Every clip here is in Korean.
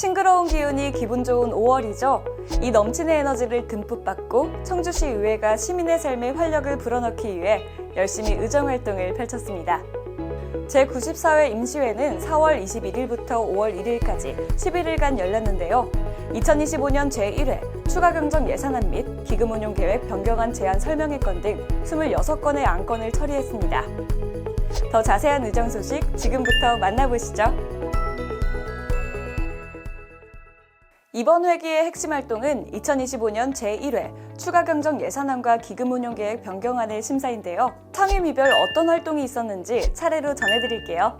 싱그러운 기운이 기분 좋은 5월이죠. 이 넘치는 에너지를 듬뿍 받고 청주시 의회가 시민의 삶에 활력을 불어넣기 위해 열심히 의정 활동을 펼쳤습니다. 제94회 임시회는 4월 21일부터 5월 1일까지 11일간 열렸는데요. 2025년 제1회 추가 경정 예산안 및 기금 운용 계획 변경안 제안 설명회 건 등 26건의 안건을 처리했습니다. 더 자세한 의정 소식 지금부터 만나보시죠. 이번 회기의 핵심 활동은 2025년 제1회 추가 경정 예산안과 기금 운용 계획 변경안의 심사인데요. 상임위별 어떤 활동이 있었는지 차례로 전해드릴게요.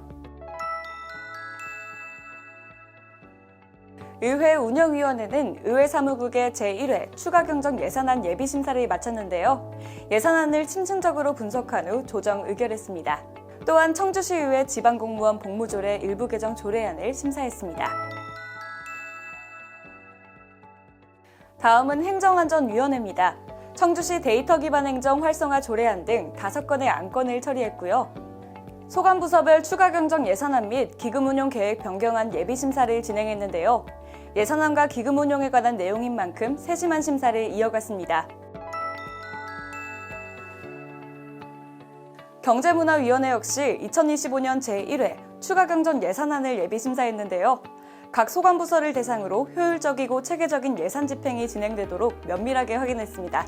의회 운영위원회는 의회 사무국의 제1회 추가 경정 예산안 예비 심사를 마쳤는데요. 예산안을 심층적으로 분석한 후 조정 의결했습니다. 또한 청주시의회 지방공무원 복무조례 일부 개정 조례안을 심사했습니다. 다음은 행정안전위원회입니다. 청주시 데이터 기반 행정 활성화 조례안 등 다섯 건의 안건을 처리했고요. 소관부서별 추가 경정 예산안 및 기금 운용 계획 변경안 예비 심사를 진행했는데요. 예산안과 기금 운용에 관한 내용인 만큼 세심한 심사를 이어갔습니다. 경제문화위원회 역시 2025년 제1회 추가 경정 예산안을 예비 심사했는데요. 각 소관부서를 대상으로 효율적이고 체계적인 예산 집행이 진행되도록 면밀하게 확인했습니다.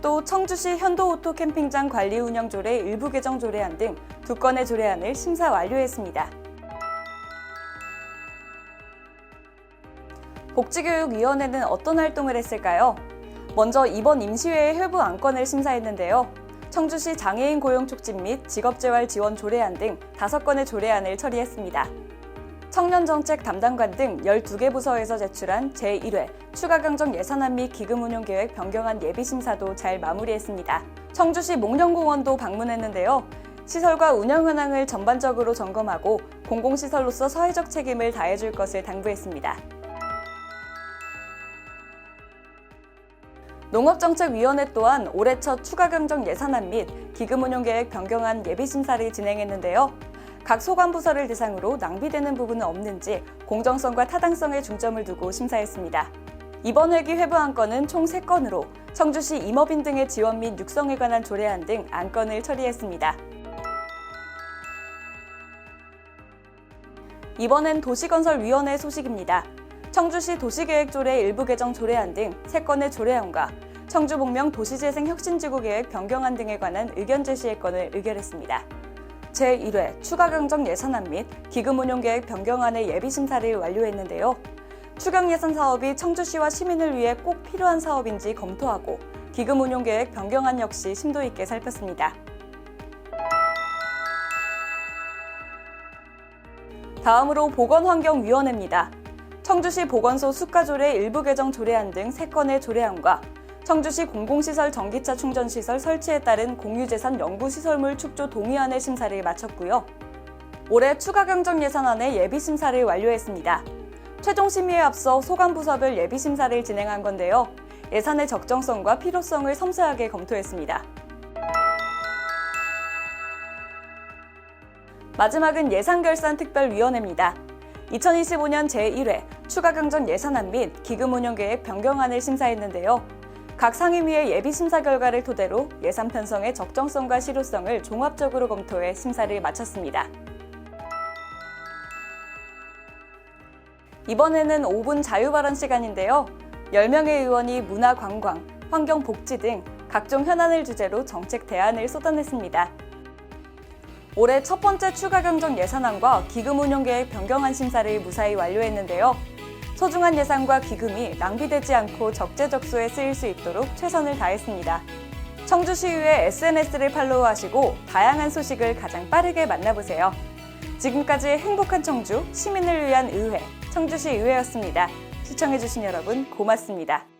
또 청주시 현도오토 캠핑장 관리 운영 조례 일부 개정 조례안 등 두 건의 조례안을 심사 완료했습니다. 복지교육위원회는 어떤 활동을 했을까요? 먼저 이번 임시회의 회부 안건을 심사했는데요. 청주시 장애인 고용 촉진 및 직업재활 지원 조례안 등 다섯 건의 조례안을 처리했습니다. 청년정책 담당관 등 12개 부서에서 제출한 제1회 추가 경정 예산안 및 기금 운용 계획 변경안 예비 심사도 잘 마무리했습니다. 청주시 목련공원도 방문했는데요. 시설과 운영 현황을 전반적으로 점검하고 공공시설로서 사회적 책임을 다해줄 것을 당부했습니다. 농업정책위원회 또한 올해 첫 추가 경정 예산안 및 기금 운용 계획 변경안 예비 심사를 진행했는데요. 각 소관 부서를 대상으로 낭비되는 부분은 없는지 공정성과 타당성에 중점을 두고 심사했습니다. 이번 회기 회부 안건은 총 3건으로 청주시 임업인 등의 지원 및 육성에 관한 조례안 등 안건을 처리했습니다. 이번엔 도시건설위원회 소식입니다. 청주시 도시계획조례 일부 개정 조례안 등 3건의 조례안과 청주 복명 도시재생혁신지구 계획 변경안 등에 관한 의견 제시의 건을 의결했습니다. 제1회 추가 경정 예산안 및 기금 운용 계획 변경안의 예비 심사를 완료했는데요. 추경 예산 사업이 청주시와 시민을 위해 꼭 필요한 사업인지 검토하고 기금 운용 계획 변경안 역시 심도 있게 살폈습니다. 다음으로 보건환경위원회입니다. 청주시 보건소 수가조례 일부 개정 조례안 등 3건의 조례안과 청주시 공공시설 전기차 충전시설 설치에 따른 공유재산 연구시설물 축조 동의안의 심사를 마쳤고요. 올해 추가 경정 예산안의 예비 심사를 완료했습니다. 최종 심의에 앞서 소관 부서별 예비 심사를 진행한 건데요. 예산의 적정성과 필요성을 섬세하게 검토했습니다. 마지막은 예산결산특별위원회입니다. 2025년 제1회 추가 경정 예산안 및 기금 운용 계획 변경안을 심사했는데요. 각 상임위의 예비 심사 결과를 토대로 예산 편성의 적정성과 실효성을 종합적으로 검토해 심사를 마쳤습니다. 이번에는 5분 자유 발언 시간인데요. 10명의 의원이 문화 관광, 환경 복지 등 각종 현안을 주제로 정책 대안을 쏟아냈습니다. 올해 첫 번째 추가 경정 예산안과 기금 운용 계획 변경안 심사를 무사히 완료했는데요. 소중한 예산과 기금이 낭비되지 않고 적재적소에 쓰일 수 있도록 최선을 다했습니다. 청주시의회 SNS를 팔로우하시고 다양한 소식을 가장 빠르게 만나보세요. 지금까지 행복한 청주 시민을 위한 의회 청주시 의회였습니다. 시청해주신 여러분 고맙습니다.